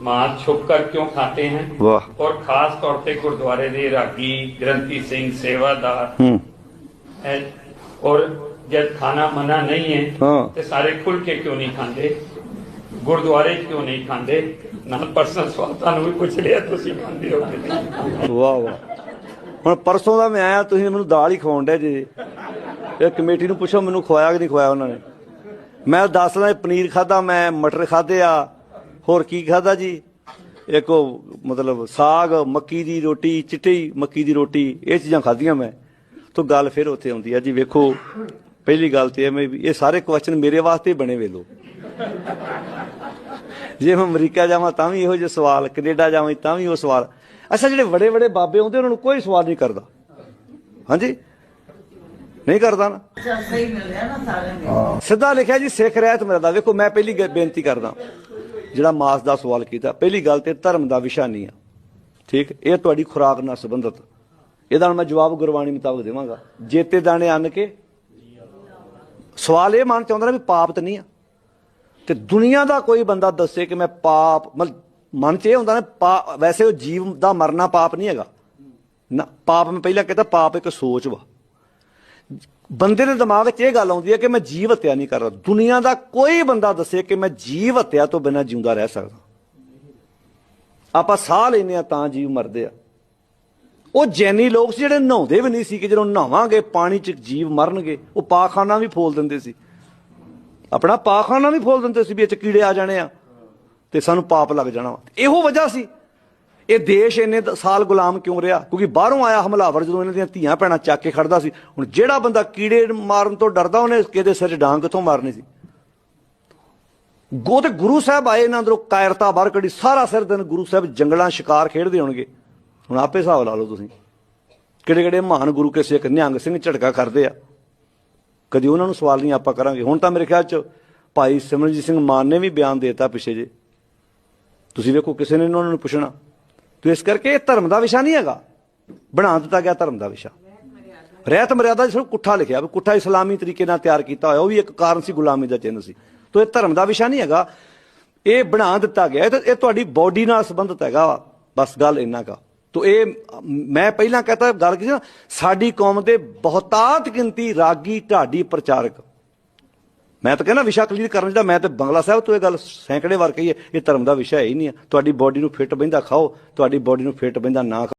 ਮਾਂ ਛੁਪ ਕਰ ਕਿਉਂ ਖਾਤੇ ਹਨ ਵਾਹ ਔਰ ਖਾਸ ਤੌਰ ਤੇ ਗੁਰਦੁਆਰੇ ਦੇ ਰਾਗੀ ਗ੍ਰੰਥੀ ਸਿੰਘ ਸੇਵਾਦਾਰ ਔਰ ਜਦ ਖਾਣਾ ਮਨਾ ਨਹੀਂ ਹੈ ਤੇ ਸਾਰੇ ਖੁੱਲ ਕੇ ਕਿਉਂ ਨਹੀਂ ਖਾਂਦੇ ਗੁਰਦੁਆਰੇ ਕਿਉਂ ਨਹੀਂ ਖਾਂਦੇ ਨਾਲ ਪਰਸਨਲ ਸਵਾਲ ਤੁਹਾਨੂੰ ਵੀ ਪੁੱਛ ਲਿਆ ਤੁਸੀਂ ਖਾਂਦੇ ਹੋ ਵਾਹ ਵਾਹ ਹੁਣ ਪਰਸੋਂ ਦਾ ਮੈਂ ਆਇਆ ਤੁਸੀਂ ਮੈਨੂੰ ਦਾਲ ਹੀ ਖਵਾਉਣ ਦੇ ਜੀ ਇਹ ਕਮੇਟੀ ਨੂੰ ਪੁੱਛੋ ਮੈਨੂੰ ਖਵਾਇਆ ਕਿ ਨਹੀਂ ਖਵਾਇਆ ਉਹਨਾਂ ਨੇ ਮੈਂ ਦੱਸਦਾ ਪਨੀਰ ਖਾਦਾ ਮੈਂ ਮਟਰ ਖਾਦੇ ਆ ਹੋਰ ਕੀ ਖਾਦਾ ਜੀ? ਇੱਕ ਉਹ ਮਤਲਬ ਸਾਗ ਮੱਕੀ ਦੀ ਰੋਟੀ ਚਿੱਟੀ ਮੱਕੀ ਦੀ ਰੋਟੀ ਇਹ ਚੀਜ਼ਾਂ ਖਾਧੀਆਂ ਮੈਂ। ਤੋਂ ਗੱਲ ਫਿਰ ਉੱਥੇ ਆਉਂਦੀ ਆ ਜੀ ਵੇਖੋ ਪਹਿਲੀ ਗੱਲ ਤੇ ਇਹ ਮੈਂ ਵੀ ਇਹ ਸਾਰੇ ਕੁਐਸਚਨ ਮੇਰੇ ਵਾਸਤੇ ਬਣੇ ਵੇ ਲੋ ਜੇ ਮੈਂ ਅਮਰੀਕਾ ਜਾਵਾਂ ਤਾਂ ਵੀ ਇਹੋ ਜਿਹੇ ਸਵਾਲ ਕੈਨੇਡਾ ਜਾਵਾਂ ਤਾਂ ਵੀ ਉਹ ਸਵਾਲ। ਅੱਛਾ ਜਿਹੜੇ ਵੱਡੇ ਵੱਡੇ ਬਾਬੇ ਆਉਂਦੇ ਉਹਨਾਂ ਨੂੰ ਕੋਈ ਸਵਾਲ ਨਹੀਂ ਕਰਦਾ। ਹਾਂਜੀ? ਨਹੀਂ ਕਰਦਾ ਨਾ। ਸਹੀ ਮਿਲਿਆ ਨਾ ਸਾਰਿਆਂ ਨੂੰ। ਸਿੱਧਾ ਲਿਖਿਆ ਜੀ ਸਿੱਖ ਰਹਿਤ ਮਰਦਾ ਵੇਖੋ ਮੈਂ ਪਹਿਲੀ ਬੇਨਤੀ ਕਰਦਾ। ਜਿਹੜਾ ਮਾਸ ਦਾ ਸਵਾਲ ਕੀਤਾ, ਪਹਿਲੀ ਗੱਲ ਤੇ ਧਰਮ ਦਾ ਵਿਸ਼ਾ ਨਹੀਂ ਆ। ਠੀਕ? ਇਹ ਤੁਹਾਡੀ ਖੁਰਾਕ ਨਾਲ ਸੰਬੰਧਿਤ। ਇਹਦਾ ਹੁਣ ਮੈਂ ਜਵਾਬ ਗੁਰਬਾਣੀ ਮੁਤਾਬਕ ਦੇਵਾਂਗਾ। ਜੇਤੇ ਦਾਣੇ ਅੰਨ ਕੇ। ਸਵਾਲ ਇਹ ਮਨ ਚ ਆਉਂਦਾ ਨਾ ਵੀ ਪਾਪ ਤੇ ਨਹੀਂ ਆ। ਤੇ ਦੁਨੀਆ ਦਾ ਕੋਈ ਬੰਦਾ ਦੱਸੇ ਕਿ ਮੈਂ ਪਾਪ, ਮਤਲਬ ਮਨ ਚ ਇਹ ਹੁੰਦਾ ਨਾ, ਪਾ- ਵੈਸੇ ਉਹ ਜੀਵ ਦਾ ਮਰਨਾ ਪਾਪ ਨਹੀਂ ਹੈਗਾ। ਨਾ, ਪਾਪ ਮੈਂ ਪਹਿਲਾਂ ਕਹਿੰਦਾ, ਪਾਪ ਇੱਕ ਸੋਚ ਵਾ। ਬੰਦੇ ਦੇ ਦਿਮਾਗ 'ਚ ਇਹ ਗੱਲ ਆਉਂਦੀ ਹੈ ਕਿ ਮੈਂ ਜੀਵ ਹੱਤਿਆ ਨਹੀਂ ਕਰਦਾ। ਦੁਨੀਆ ਦਾ ਕੋਈ ਬੰਦਾ ਦੱਸੇ ਕਿ ਮੈਂ ਜੀਵ ਹੱਤਿਆ ਤੋਂ ਬਿਨਾਂ ਜਿਉਂਦਾ ਰਹਿ ਸਕਦਾ। ਆਪਾਂ ਸਾਹ ਲੈਨੇ ਆ ਤਾਂ ਜੀਵ ਮਰਦੇ ਆ। ਉਹ ਜੈਨੀ ਲੋਕ ਸੀ ਜਿਹੜੇ ਨਹਾਉਂਦੇ ਵੀ ਨਹੀਂ ਸੀ ਕਿ ਜਦੋਂ ਨਹਾਵਾਂਗੇ ਪਾਣੀ 'ਚ ਜੀਵ ਮਰਨਗੇ, ਉਹ ਪਾਖਾਨਾ ਵੀ ਫੋਲ ਦਿੰਦੇ ਸੀ। ਆਪਣਾ ਪਾਖਾਨਾ ਵੀ ਫੋਲ ਦਿੰਦੇ ਸੀ ਵੀ ਇਹ 'ਚ ਕੀੜੇ ਆ ਜਾਣੇ ਆ ਤੇ ਸਾਨੂੰ ਪਾਪ ਲੱਗ ਜਾਣਾ। ਵਾ ਇਹੋ ਵਜ੍ਹਾ ਸੀ। ਇਹ ਦੇਸ਼ ਇੰਨੇ ਸਾਲ ਗੁਲਾਮ ਕਿਉਂ ਰਿਹਾ? ਕਿਉਂਕਿ ਬਾਹਰੋਂ ਆਇਆ ਹਮਲਾਵਰ ਜਦੋਂ ਇਹਨਾਂ ਦੀਆਂ ਧੀਆਂ ਭੈਣਾਂ ਚੱਕ ਕੇ ਖੜਦਾ ਸੀ। ਹੁਣ ਜਿਹੜਾ ਬੰਦਾ ਕੀੜੇ ਮਾਰਨ ਤੋਂ ਡਰਦਾ, ਉਹਨੇ ਕਿਹਦੇ ਸਿਰ ਡਾਂਗ ਕਿੱਥੋਂ ਮਾਰਨੀ ਸੀ? ਗੋ ਤੇ ਗੁਰੂ ਸਾਹਿਬ ਆਏ ਇਹਨਾਂ ਅੰਦਰੋਂ ਕਾਇਰਤਾ ਬਾਹਰ ਕੱਢੀ, ਸਾਰਾ ਸਿਰ ਦਿਨ ਗੁਰੂ ਸਾਹਿਬ ਜੰਗਲਾਂ ਸ਼ਿਕਾਰ ਖੇਡਦੇ ਹੋਣਗੇ। ਹੁਣ ਆਪੇ ਹਿਸਾਬ ਲਾ ਲਓ ਤੁਸੀਂ। ਕਿਹੜੇ ਕਿਹੜੇ ਮਹਾਨ ਗੁਰੂ ਕੇ ਸਿੱਖ ਨਿਹੰਗ ਸਿੰਘ ਝਟਕਾ ਕਰਦੇ ਆ। ਕਦੀ ਉਹਨਾਂ ਨੂੰ ਸਵਾਲ ਨਹੀਂ ਆਪਾਂ ਕਰਾਂਗੇ। ਹੁਣ ਤਾਂ ਮੇਰੇ ਖਿਆਲ 'ਚ ਭਾਈ ਸਿਮਰਨਜੀਤ ਸਿੰਘ ਮਾਨ ਨੇ ਵੀ ਬਿਆਨ ਦਿੱਤਾ ਪਿੱਛੇ ਜੇ। ਤੁਸੀਂ ਵੇਖੋ, ਕਿਸੇ ਨੇ ਉਹਨਾਂ ਨੂੰ ਪੁੱਛਣਾ। ਤੇ ਇਸ ਕਰਕੇ ਇਹ ਧਰਮ ਦਾ ਵਿਸ਼ਾ ਨਹੀਂ ਹੈਗਾ। ਬਣਾ ਦਿੱਤਾ ਗਿਆ ਧਰਮ ਦਾ ਵਿਸ਼ਾ। ਰਹਿਤ ਮਰਿਆਦਾ ਸਿਰਫ ਕੁੱਠਾ ਲਿਖਿਆ, ਵੀ ਕੁੱਠਾ ਇਸਲਾਮੀ ਤਰੀਕੇ ਨਾਲ ਤਿਆਰ ਕੀਤਾ ਹੋਇਆ, ਉਹ ਵੀ ਇੱਕ ਕਾਰਨ ਸੀ, ਗੁਲਾਮੀ ਦਾ ਚਿੰਨ੍ਹ ਸੀ। ਤੋ ਇਹ ਧਰਮ ਦਾ ਵਿਸ਼ਾ ਨਹੀਂ ਹੈਗਾ। ਇਹ ਬਣਾ ਦਿੱਤਾ ਗਿਆ। ਇਹ ਇਹ ਤੁਹਾਡੀ ਬਾਡੀ ਨਾਲ ਸੰਬੰਧਿਤ ਹੈਗਾ। ਵਾ। ਬਸ ਗੱਲ ਇੰਨਾ ਕਾ ਤੋ ਇਹ, ਮੈਂ ਪਹਿਲਾਂ ਕਹਤਾ, ਗੱਲ ਕੀਤੀ ਸਾਡੀ ਕੌਮ ਦੇ ਬਹੁਤਾਤ ਗਿਣਤੀ ਰਾਗੀ ਢਾਡੀ ਪ੍ਰਚਾਰਕ। ਮੈਂ ਤਾਂ ਕਹਿੰਦਾ ਵਿਸ਼ਾ ਕਲੀਅਰ ਕਰਨ ਦਾ ਮੈਂ ਤੇ ਬੰਗਲਾ ਸਾਹਿਬ ਤੋਂ ਇਹ ਗੱਲ ਸੈਂਕੜੇ ਵਾਰ ਕਹੀ ਹੈ, ਇਹ ਧਰਮ ਦਾ ਵਿਸ਼ਾ ਹੈ ਹੀ ਨਹੀਂ ਹੈ। ਤੁਹਾਡੀ ਬਾਡੀ ਨੂੰ ਫਿੱਟ ਬਹਿੰਦਾ ਖਾਓ, ਤੁਹਾਡੀ ਬਾਡੀ ਨੂੰ ਫਿੱਟ ਬਹਿੰਦਾ ਨਾ ਖਾਓ।